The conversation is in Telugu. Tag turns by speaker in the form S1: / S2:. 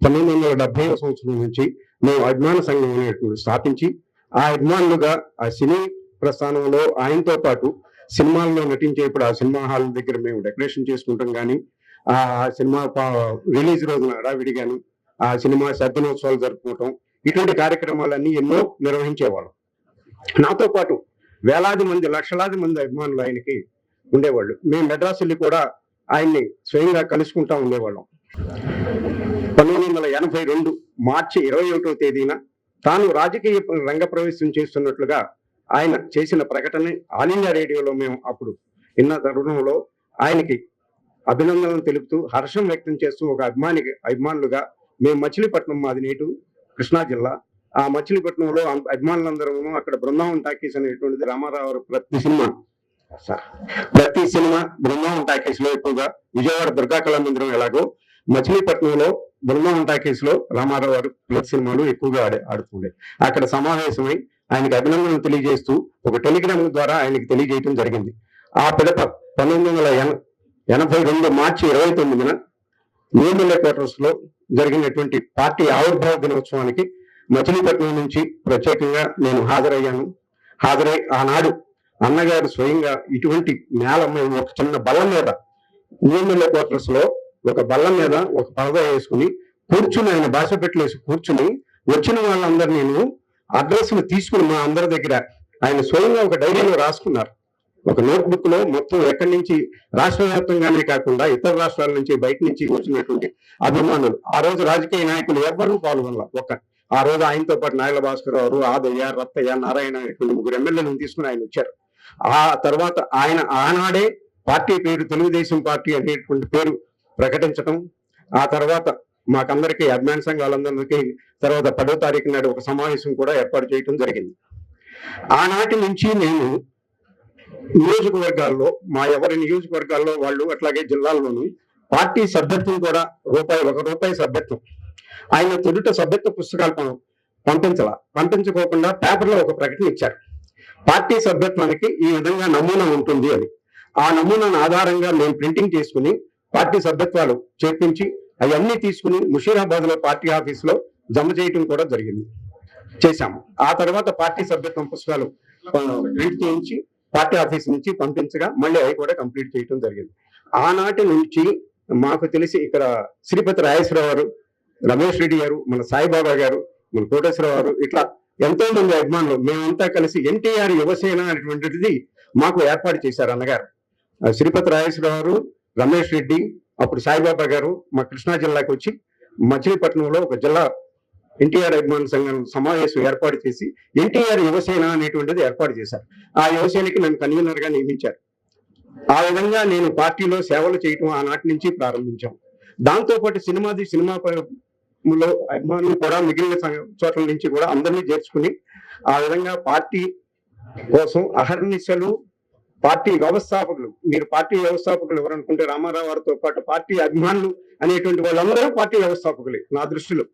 S1: పంతొమ్మిది వందల డెబ్బై సంవత్సరం నుంచి మేము అభిమాన సంఘం అనేటువంటి స్థాపించి ఆ అభిమానులుగా ఆ సినీ ప్రస్థానంలో ఆయనతో పాటు సినిమాల్లో నటించేప్పుడు ఆ సినిమా హాల్ దగ్గర మేము డెకరేషన్ చేసుకుంటాం కానీ ఆ సినిమా రిలీజ్ రోజున హడావిడి కానీ ఆ సినిమా శబ్దనోత్సవాలు జరుపుకోవటం ఇటువంటి కార్యక్రమాలన్నీ ఎన్నో నిర్వహించేవాళ్ళం. నాతో పాటు వేలాది మంది లక్షలాది మంది అభిమానులు ఆయనకి ఉండేవాళ్ళు. మేము మెడ్రాస్ వెళ్ళి కూడా ఆయన్ని స్వయంగా కలుసుకుంటా ఉండేవాళ్ళం. ఎనభై రెండు మార్చి ఇరవై ఒకటో తేదీన తాను రాజకీయ రంగ ప్రవేశం చేస్తున్నట్లుగా ఆయన చేసిన ప్రకటన ఆల్ ఇండియా రేడియోలో మేము అప్పుడు విన్న తరుణంలో ఆయనకి అభినందనలు తెలుపుతూ హర్షం వ్యక్తం చేస్తూ ఒక అభిమాని అభిమానులుగా మేము మచిలీపట్నం మాది నేటు కృష్ణా జిల్లా. ఆ మచిలీపట్నంలో అభిమానులందరము అక్కడ బృందావన్ టాకీస్ అనేటువంటిది రామారావు ప్రతి సినిమా ప్రతి సినిమా బృందావన్ టాకీస్లో ఎక్కువగా విజయవాడ దుర్గా కళా మందిరం ఎలాగో మచిలీపట్నంలో బృందావన్ టాకీస్లో రామారావు గారు సినిమాలు ఎక్కువగా ఆడే ఆడుతుండే. అక్కడ సమావేశమై ఆయనకి అభినందనలు తెలియజేస్తూ ఒక టెలిగ్రామ్ ద్వారా ఆయనకి తెలియజేయడం జరిగింది. ఆ పిడప పంతొమ్మిది వందల ఎన- ఎనభై రెండు మార్చి ఇరవై తొమ్మిదిన న్యూమిల్లే క్వార్టర్స్లో జరిగినటువంటి పార్టీ ఆవిర్భావ దినోత్సవానికి మచిలీపట్నం నుంచి ప్రత్యేకంగా నేను హాజరయ్యాను. హాజరై ఆనాడు అన్నగారు స్వయంగా ఇటువంటి నేల ఒక చిన్న బలం మీద న్యూమిల్లే క్వార్టర్స్లో ఒక బల్లం మీద ఒక పరద వేసుకుని కూర్చుని ఆయన భాష పెట్టలేసి కూర్చుని వచ్చిన వాళ్ళందరూ నేను అడ్రస్ తీసుకుని మా అందరి దగ్గర ఆయన స్వయంగా ఒక డైరీలో రాసుకున్నారు. ఒక నోట్బుక్లో మొత్తం ఎక్కడి నుంచి రాష్ట్ర వ్యాప్తంగానే కాకుండా ఇతర రాష్ట్రాల నుంచి బయట నుంచి వచ్చినటువంటి అభిమానులు. ఆ రోజు రాజకీయ నాయకులు ఎవ్వరూ పాల్గొనల. ఒక ఆ రోజు ఆయనతో పాటు నాయల భాస్కర్ గారు ఆదయ్య రత్తయ్య నారాయణ అనేటువంటి ముగ్గురు ఎమ్మెల్యేలను తీసుకుని ఆయన వచ్చారు. ఆ తర్వాత ఆయన ఆనాడే పార్టీ పేరు తెలుగుదేశం పార్టీ అనేటువంటి పేరు ప్రకటించడం ఆ తర్వాత మాకందరికీ అభిమాన్ సంఘ వాళ్ళందరికీ తర్వాత పదో తారీఖు నాడు ఒక సమావేశం కూడా ఏర్పాటు చేయడం జరిగింది. ఆనాటి నుంచి నేను నియోజకవర్గాల్లో మా ఎవరి నియోజకవర్గాల్లో వాళ్ళు అట్లాగే జిల్లాల్లోనూ పార్టీ సభ్యత్వం కూడా రూపాయి ఒక రూపాయి సభ్యత్వం. ఆయన తొలుత సభ్యత్వ పుస్తకాలు పంపించాల. పంపించుకోకుండా పేపర్లో ఒక ప్రకటన ఇచ్చారు. పార్టీ సభ్యత్వానికి ఈ విధంగా నమూనా ఉంటుంది అని. ఆ నమూనాను ఆధారంగా మేము ప్రింటింగ్ చేసుకుని పార్టీ సభ్యత్వాలు చేర్పించి అవన్నీ తీసుకుని ముషీరాబాద్లో పార్టీ ఆఫీస్లో జమ చేయటం కూడా జరిగింది. చేశాము. ఆ తర్వాత పార్టీ సభ్యత్వం పుస్తకాలు ప్రింట్ చేయించి పార్టీ ఆఫీస్ నుంచి పంపించగా మళ్ళీ అవి కూడా కంప్లీట్ చేయటం జరిగింది. ఆనాటి నుంచి మాకు తెలిసి ఇక్కడ శ్రీపతి రాజేశ్వరరావు గారు రమేష్ రెడ్డి గారు మన సాయిబాబా గారు మన కోటేశ్వరరావు గారు ఇట్లా ఎంతో మంది అభిమానులు మేమంతా కలిసి ఎన్టీఆర్ యువసేన అనేటువంటిది మాకు ఏర్పాటు చేశారు అన్నగారు. ఆ శ్రీపతి రాజేశ్వరరావు గారు రమేష్ రెడ్డి అప్పుడు సాయిబాబా గారు మా కృష్ణా జిల్లాకు వచ్చి మచిలీపట్నంలో ఒక జిల్లా ఎన్టీఆర్ అభిమాన సంఘం సమావేశం ఏర్పాటు చేసి ఎన్టీఆర్ యువసేన అనేటువంటిది ఏర్పాటు చేశారు. ఆ యువసేనకి నన్ను కన్వీనర్గా నియమించారు. ఆ విధంగా నేను పార్టీలో సేవలు చేయటం ఆనాటి నుంచి ప్రారంభించాం. దాంతో పాటు సినిమాది సినిమా లో అభిమానులు కూడా మిగిలిన చోట్ల నుంచి కూడా అందరినీ చేర్చుకుని ఆ విధంగా పార్టీ కోసం అహర్నిశలు పార్టీ వ్యవస్థాపకులు. మీరు పార్టీ వ్యవస్థాపకులు ఎవరనుకుంటే రామారావు గారితో పాటు పార్టీ అభిమానులు అనేటువంటి వాళ్ళందరూ పార్టీ వ్యవస్థాపకులే నా దృష్టిలో.